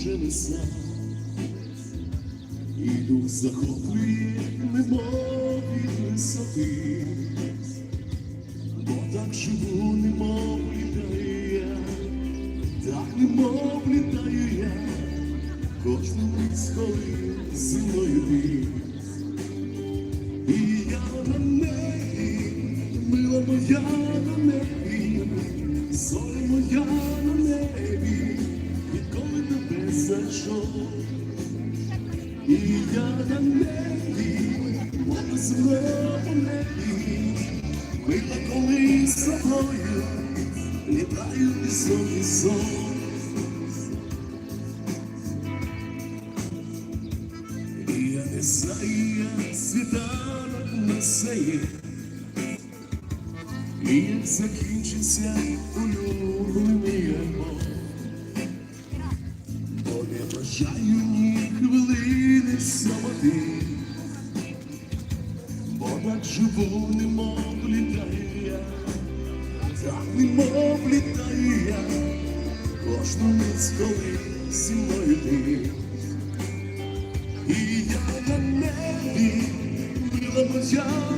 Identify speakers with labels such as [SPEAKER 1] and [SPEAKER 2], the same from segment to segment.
[SPEAKER 1] вже не сам. І дух захоплює, немов від висоти, бо так живу, немов літаю я, так немов літаю я, кожну мить коли зі мною ти. Зайшов. І я на небі, вона земля по небі, мила коли з тобою, літаю пісок і сон. І я не знаю, як світанок насеє, і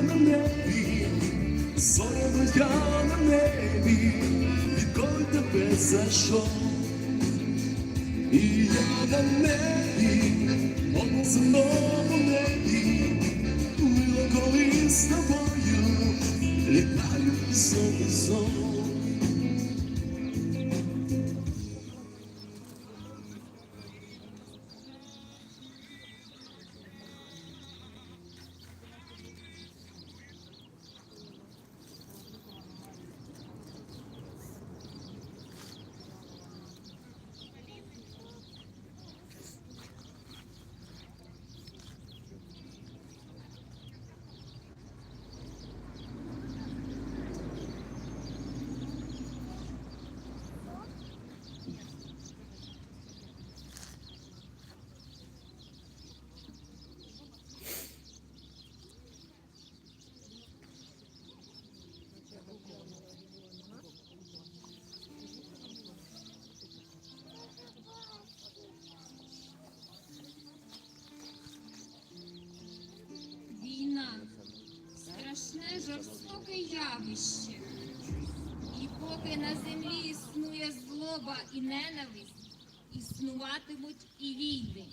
[SPEAKER 1] на небі, зоря моя на небі, відколи тебе зайшов. І я на небі, он земному небі, мило коли з тобою, літаю сон і сон.
[SPEAKER 2] Жорстоке явище. І поки на землі існує злоба і ненависть, існуватимуть і війни,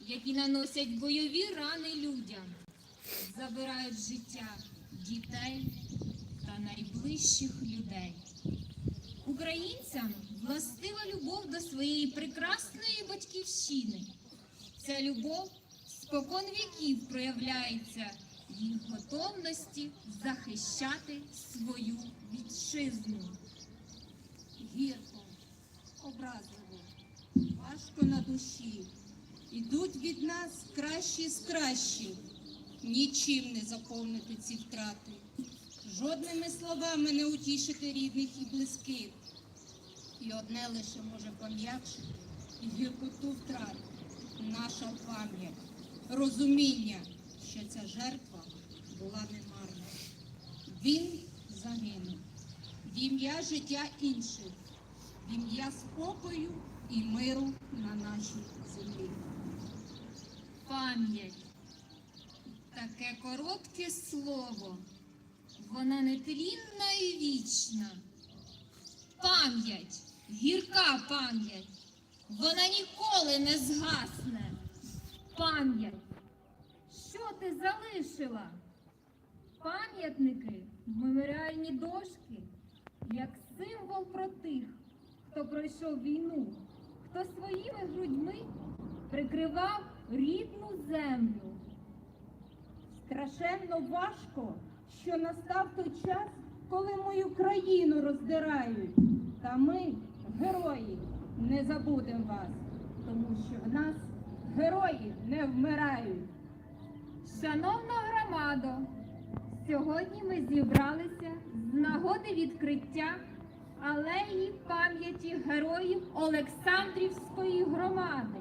[SPEAKER 2] які наносять бойові рани людям, забирають життя дітей та найближчих людей. Українцям властива любов до своєї прекрасної батьківщини. Ця любов спокон віків проявляється в готовності захищати свою вітчизну.
[SPEAKER 3] гірко, образливо, важко на душі. Ідуть від нас кращі з кращих, нічим не заповнити ці втрати, жодними словами не утішити рідних і близьких. І одне лише може пом'якшити гіркоту втрат, наша пам'ять, розуміння, що ця жертва була немарна. Він загинув в ім'я життя інших, в ім'я спокою і миру на нашій землі.
[SPEAKER 2] Пам'ять. Таке коротке слово. Вона нетлінна і вічна. Пам'ять, гірка пам'ять. Вона ніколи не згасне. Пам'ять. Ти залишила? Пам'ятники, меморіальні дошки, як символ про тих, хто пройшов війну, хто своїми грудьми прикривав рідну землю.
[SPEAKER 3] Страшенно важко, що настав той час, коли мою країну роздирають. Та ми, герої, не забудемо вас, тому що в нас герої не вмирають.
[SPEAKER 2] Шановна громадо, сьогодні ми зібралися з нагоди відкриття алеї пам'яті героїв Олександрівської громади,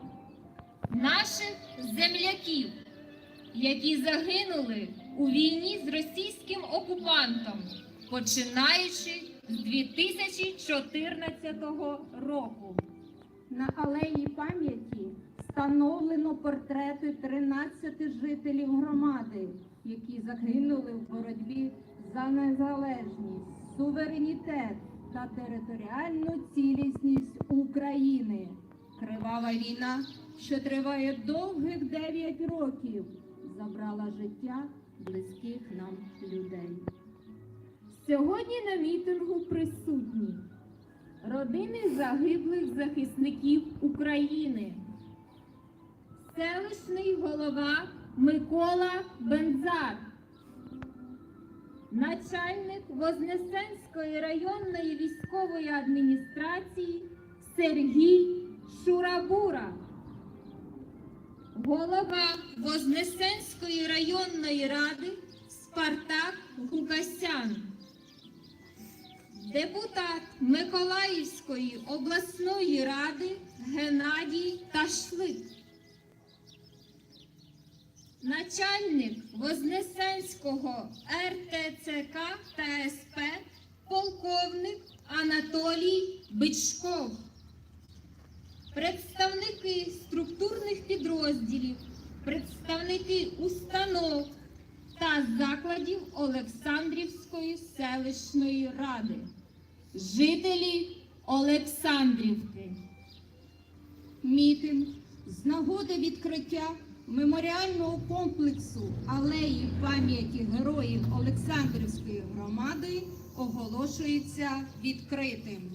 [SPEAKER 2] наших земляків, які загинули у війні з російським окупантом, починаючи з 2014 року.
[SPEAKER 3] На алеї пам'яті встановлено портрети 13 жителів громади, які загинули в боротьбі за незалежність, суверенітет та територіальну цілісність України. Кривава війна, що триває довгих 9 років, забрала життя близьких нам людей.
[SPEAKER 2] Сьогодні на мітингу присутні родини загиблих захисників України, селищний голова Микола Бензар, начальник Вознесенської районної військової адміністрації Сергій Шурабура, голова Вознесенської районної ради Спартак Гукасян. Депутат Миколаївської обласної ради Геннадій Ташлик. Начальник Вознесенського РТЦК та СП полковник Анатолій Бичков. Представники структурних підрозділів, представники установ та закладів Олександрівської селищної ради, жителі Олександрівки.
[SPEAKER 3] Мітинг з нагоди відкриття меморіального комплексу алеї пам'яті героїв Олександрівської громади оголошується відкритим.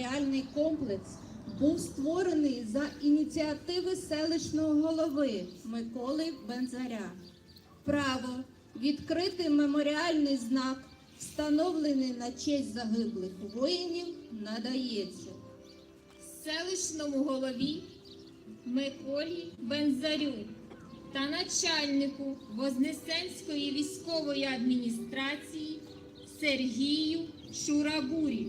[SPEAKER 3] Меморіальний комплекс був створений за ініціативи селищного голови Миколи Бензаря. Право відкрити меморіальний знак, встановлений на честь загиблих воїнів, надається.
[SPEAKER 2] селищному голові Миколі Бензарю та начальнику Вознесенської військової адміністрації Сергію Шурабурі.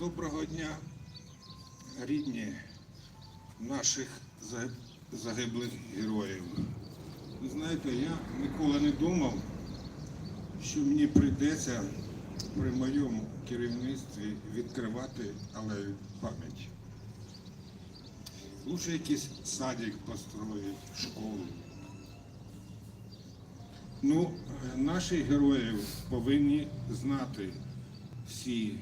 [SPEAKER 4] Доброго дня, рідні наших загиблих героїв. Ви знаєте, я ніколи не думав, що мені прийдеться при моєму керівництві відкривати алею пам'яті. Лучше якийсь садик построїть, школу. Ну, наші герої повинні знати всі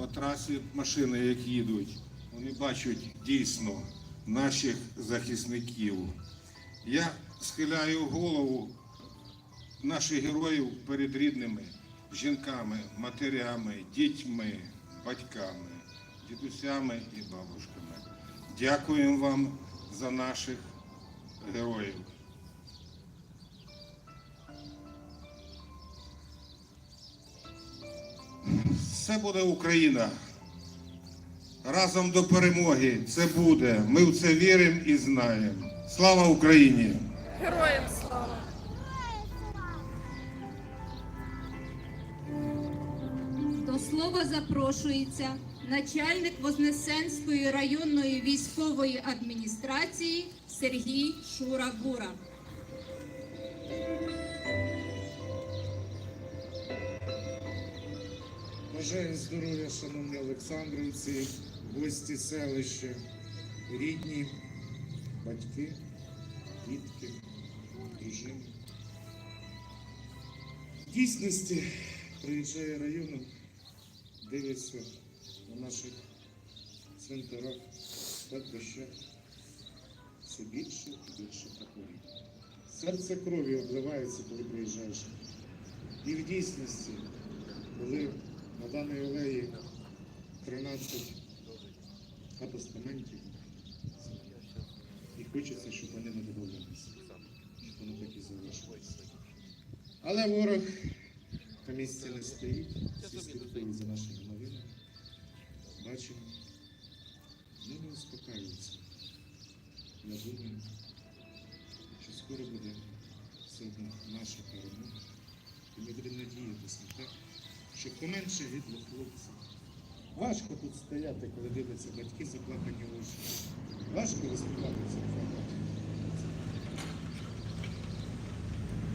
[SPEAKER 4] по трасі машини, як їдуть, вони бачать дійсно наших захисників. Я схиляю голову наших героїв перед рідними жінками, матерями, дітьми, батьками, дідусями і бабушками. Дякуємо вам за наших героїв. Все буде Україна. Разом до перемоги. Це буде. Ми в це віримо і знаємо. Слава Україні!
[SPEAKER 5] Героям слава!
[SPEAKER 3] До слова запрошується начальник Вознесенської районної військової адміністрації Сергій Шура-Бура.
[SPEAKER 6] Бажаю здоров'я, шановні Олександрівці, гості селища, рідні, батьки, дітки, дружини. В дійсності приїжджає районом, дивиться на наших цвинтарах, кладбищах все більше і більше прапорів. Серце крові обливається, коли приїжджаєш. І в дійсності, коли на даній алеї 13 апостаментів. І хочеться, щоб вони не додавалися, щоб вони так і залишилися. Але ворог на місці не стоїть, всі слідкують за нашими новинами. Бачимо, вони не успокаються. Я думаю, що скоро буде все одно наша перемога. І ми будемо надіятися на те, що поменше гибло хлопців. Важко тут стояти, коли дивляться батьки заплакані очі. Важко виступати в цих.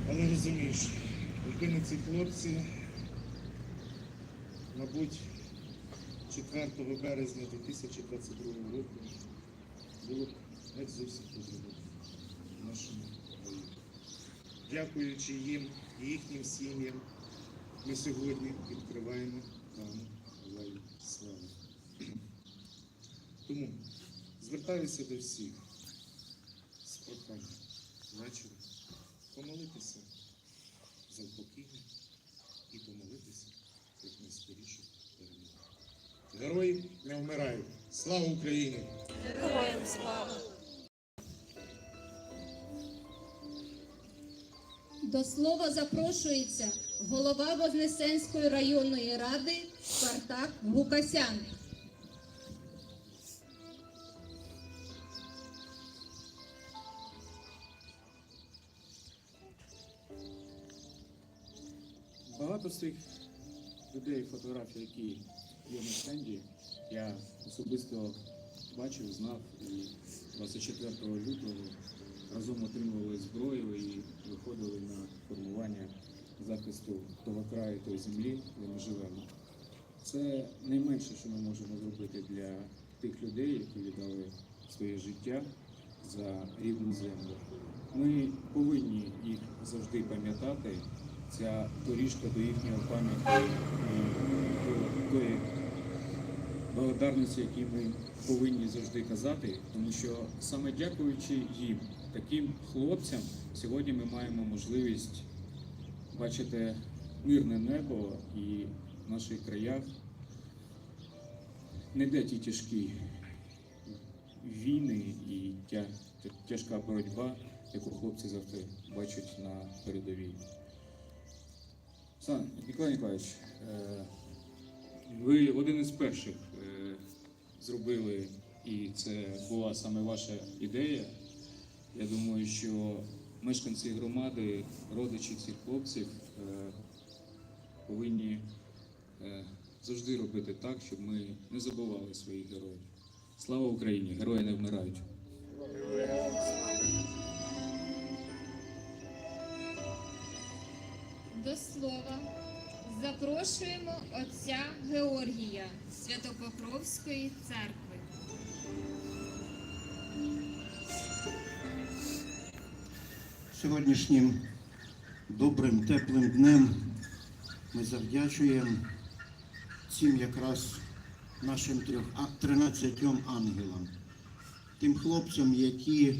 [SPEAKER 6] Але розумієш, якби не ці хлопці, мабуть, 4 березня 2022 року було б не зовсім по-другому в нашому країні. Дякуючи їм і їхнім сім'ям, ми сьогодні відкриваємо дану алею слави. Тому звертаюся до всіх з проханням ввечері помолитися за упокійне і помолитися як найскоріше перемоги. Герої не вмирають. Слава Україні!
[SPEAKER 5] Героям слава!
[SPEAKER 3] До слова запрошується голова Вознесенської районної ради Спартак Гукасян.
[SPEAKER 7] Багато з тих людей, фотографій, які є на стенді, я особисто бачив, знав і 24 лютого разом отримували зброю і виходили на формування захисту того краю, тої землі, де ми живемо. Це найменше, що ми можемо зробити для тих людей, які віддали своє життя за рідну землю. Ми повинні їх завжди пам'ятати. Ця доріжка до їхньої пам'яті до тої благодарності, які ми повинні завжди казати, тому що саме дякуючи їм, таким хлопцям, сьогодні ми маємо можливість бачити мирне небо і в наших краях не де ті тяжкі війни і тя, тя- тяжка боротьба, яку хлопці завжди бачать на передовій. Сан, Ніколай Ніколаївич, е, ви один із перших е, зробили, і це була саме ваша ідея. Я думаю, що мешканці громади, родичі цих хлопців е, повинні е, завжди робити так, щоб ми не забували своїх героїв. Слава Україні! Герої не вмирають!
[SPEAKER 2] До слова запрошуємо отця Георгія Святопокровської церкви.
[SPEAKER 8] Сьогоднішнім добрим, теплим днем ми завдячуємо цим якраз нашим трьох, 13 ангелам, тим хлопцям, які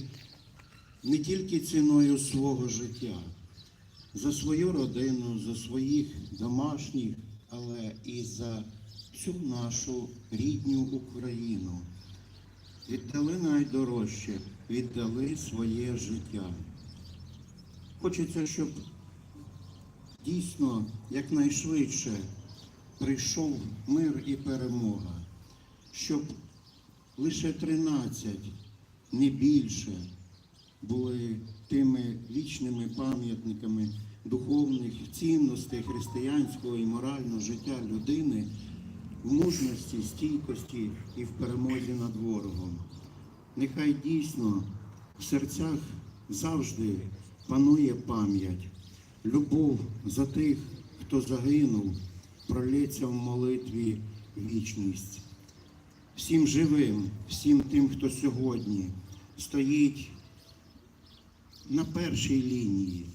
[SPEAKER 8] не тільки ціною свого життя, за свою родину, за своїх домашніх, але і за всю нашу рідню Україну. Віддали найдорожче, віддали своє життя. Хочеться, щоб дійсно якнайшвидше прийшов мир і перемога, щоб лише 13, не більше, були тими вічними пам'ятниками духовних цінностей християнського і морального життя людини в мужності, стійкості і в перемозі над ворогом. Нехай дійсно в серцях завжди панує пам'ять, любов за тих, хто загинув, пролється в молитві вічність. Всім живим, всім тим, хто сьогодні стоїть на першій лінії,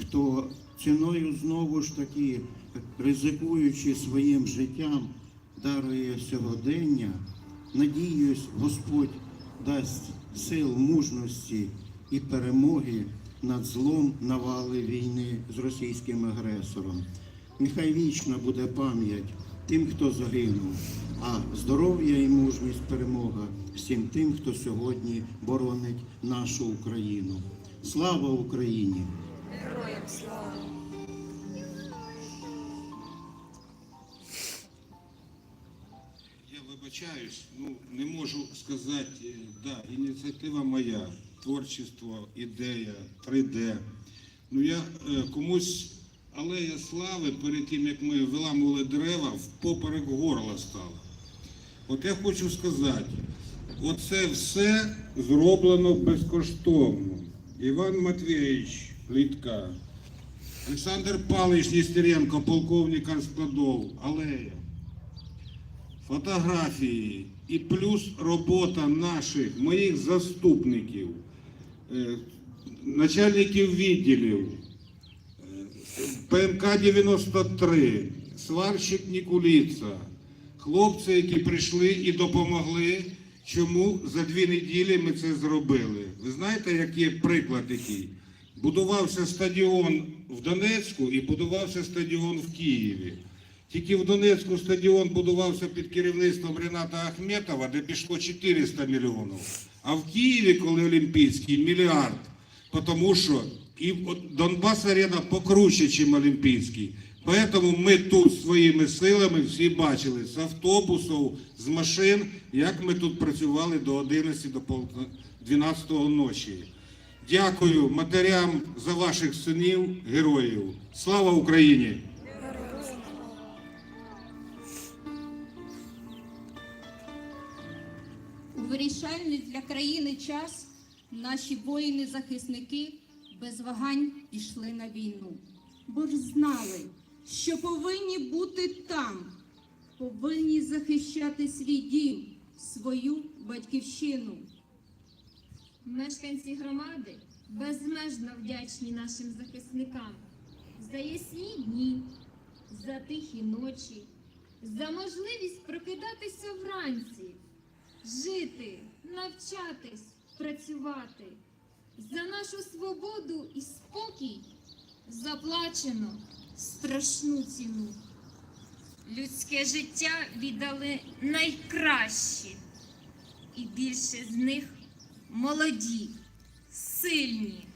[SPEAKER 8] хто ціною знову ж таки, ризикуючи своїм життям, дарує сьогодення, надіюсь, Господь дасть сил, мужності і перемоги над злом навали війни з російським агресором. Нехай вічна буде пам'ять тим, хто загинув, а здоров'я і мужність перемога всім тим, хто сьогодні боронить нашу Україну. Слава Україні!
[SPEAKER 5] Героям слава!
[SPEAKER 4] Я вибачаюсь, ну не можу сказати, е, да, ініціатива моя, творчество, ідея, 3D. Ну я е, комусь алея слави перед тим, як ми виламували дерева, впоперек горла стала. От я хочу сказати, оце все зроблено безкоштовно. Іван Матвійович Літка, Олександр Павлович Нестеренко, полковник складов, алея фотографії і плюс робота наших, моїх заступників, начальників відділів, е, ПМК-93, сварщик Нікуліца, хлопці, які прийшли і допомогли. Чому за дві неділі ми це зробили? Ви знаєте, який приклад який? Будувався стадіон в Донецьку і будувався стадіон в Києві. Тільки в Донецьку стадіон будувався під керівництвом Рената Ахметова, де пішло 400 мільйонів. А в Києві, коли Олімпійський, мільярд. Тому що і Донбас арена покруче, ніж Олімпійський. Тому ми тут своїми силами всі бачили з автобусів, з машин, як ми тут працювали до 11 до 12 ночі. Дякую матерям за ваших синів, героїв. Слава Україні!
[SPEAKER 3] Вирішальний для країни час. Наші воїни-захисники без вагань пішли на війну, бо ж знали, що повинні бути там, повинні захищати свій дім, свою батьківщину.
[SPEAKER 2] Мешканці громади безмежно вдячні нашим захисникам за ясні дні, за тихі ночі, за можливість прокидатися вранці, жити, навчатись, працювати, за нашу свободу і спокій заплачено страшну ціну. Людське життя віддали найкращі, і більше з них молоді, сильні,